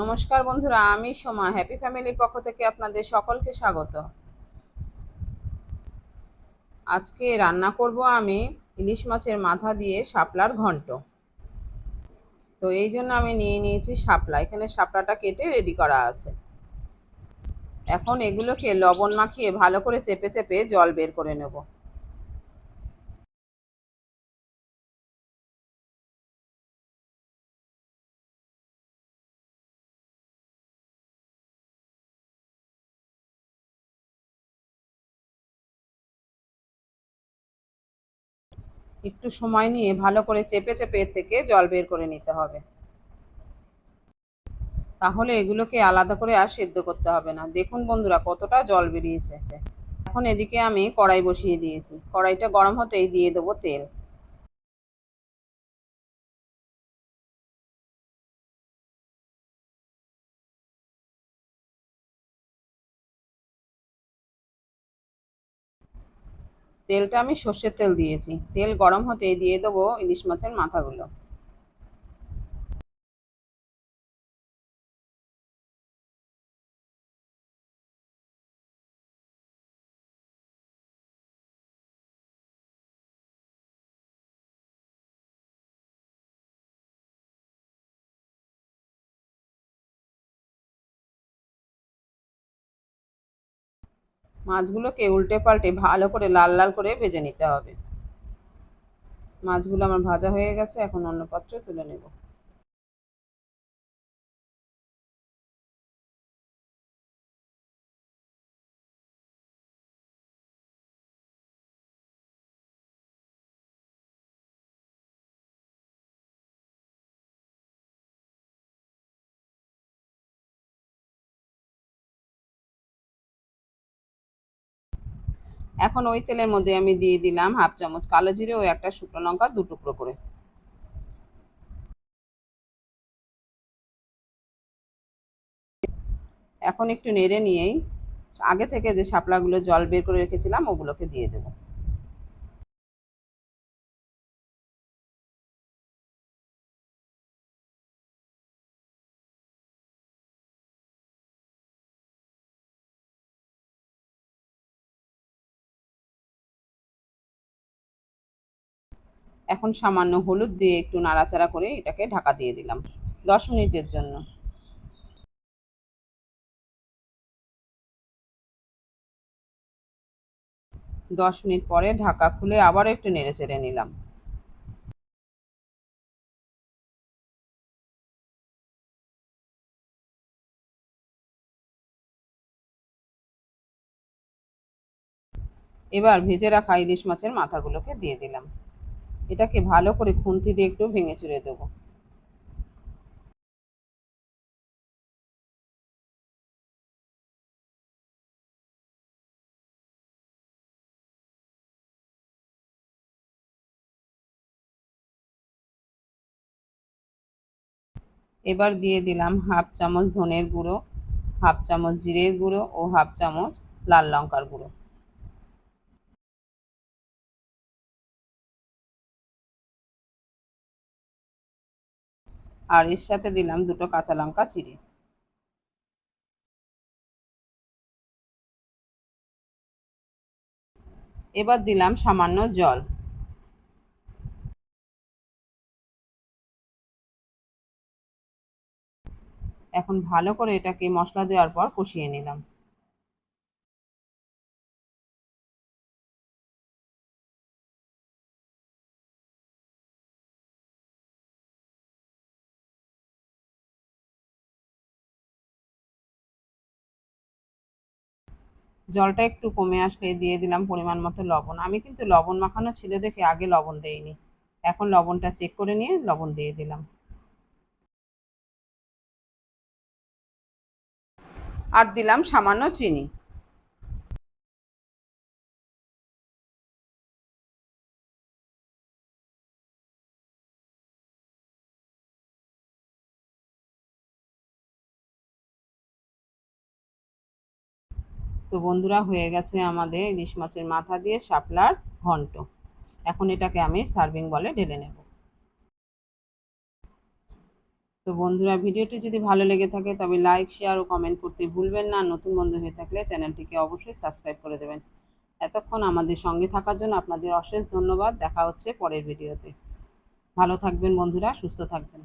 নমস্কার বন্ধুরা, আমি সোমা। হ্যাপি ফ্যামিলির পক্ষ থেকে আপনাদের সকলকে স্বাগত। আজকে রান্না করব আমি ইলিশ মাছের মাথা দিয়ে শাপলার ঘন্ট। তো এই জন্য আমি নিয়ে নিয়েছি শাপলা। এখানে শাপলাটা কেটে রেডি করা আছে। এখন এগুলোকে লবণ মাখিয়ে ভালো করে চেপে চেপে জল বের করে নেব। একটু সময় নিয়ে ভালো করে চেপে চেপে এর থেকে জল বের করে নিতে হবে। তাহলে এগুলোকে আলাদা করে আর সেদ্ধ করতে হবে না। দেখুন বন্ধুরা, কতটা জল বেরিয়েছে। এখন এদিকে আমি কড়াই বসিয়ে দিয়েছি। কড়াইটা গরম হতেই দিয়ে দেবো তেল। তেলটা আমি সর্ষের তেল দিয়েছি। তেল গরম হতে দিয়ে দেবো ইলিশ মাছের মাথাগুলো। মাছগুলোকে উল্টে পাল্টে ভালো করে লাল লাল করে ভেজে নিতে হবে। মাছগুলো আমার ভাজা হয়ে গেছে, এখন অন্য পাত্রে তুলে নেব। এখন ওই তেলের মধ্যে আমি দিয়ে দিলাম হাফ চামচ কালো জিরে ও একটা শুকনো লঙ্কা দু টুকরো করে। এখন একটু নেড়ে নিয়েই আগে থেকে যে শাপলাগুলো জল বের করে রেখেছিলাম ওগুলোকে দিয়ে দেবো। এখন সামান্য হলুদ দিয়ে একটু নাড়াচাড়া করে এটাকে ঢাকা দিয়ে দিলাম দশ মিনিটের জন্য। দশ মিনিট পরে ঢাকা খুলে আবারও একটু নেড়ে চেড়ে নিলাম। এবার ভেজে রাখা ইলিশ মাছের মাথাগুলোকে দিয়ে দিলাম। এটাকে ভালো করে খুন্তি দিয়ে একটু ভেঙে চুড়ে দেবো। এবার দিয়ে দিলাম হাফ চামচ ধনের গুঁড়ো, হাফ চামচ জিরের গুঁড়ো ও হাফ চামচ লাল লঙ্কার গুঁড়ো। আর এর সাথে দিলাম দুটো কাঁচা লঙ্কা চিড়ে। এবার দিলাম সামান্য জল। এখন ভালো করে এটাকে মশলা দেওয়ার পর কষিয়ে নিলাম। জলটা একটু কমে আসলে দিয়ে দিলাম পরিমাণ মতো লবণ। আমি কিন্তু লবণ মাখানো ছিল দেখে আগে লবণ দেইনি। এখন লবণটা চেক করে নিয়ে লবণ দিয়ে দিলাম। আর দিলাম সামান্য চিনি। তো বন্ধুরা হয়ে গেছে আমাদের ইলিশ মাছের মাথা দিয়ে শাপলার ঘন্ট। এখন এটাকে আমি সার্ভিং বলে ঢেলে নেব। তো বন্ধুরা, ভিডিওটি যদি ভালো লেগে থাকে তবে লাইক, শেয়ার ও কমেন্ট করতে ভুলবেন না। নতুন বন্ধু হয়ে থাকলে চ্যানেলটিকে অবশ্যই সাবস্ক্রাইব করে দেবেন। এতক্ষণ আমাদের সঙ্গে থাকার জন্য আপনাদের অশেষ ধন্যবাদ। দেখা হচ্ছে পরের ভিডিওতে। ভালো থাকবেন বন্ধুরা, সুস্থ থাকবেন।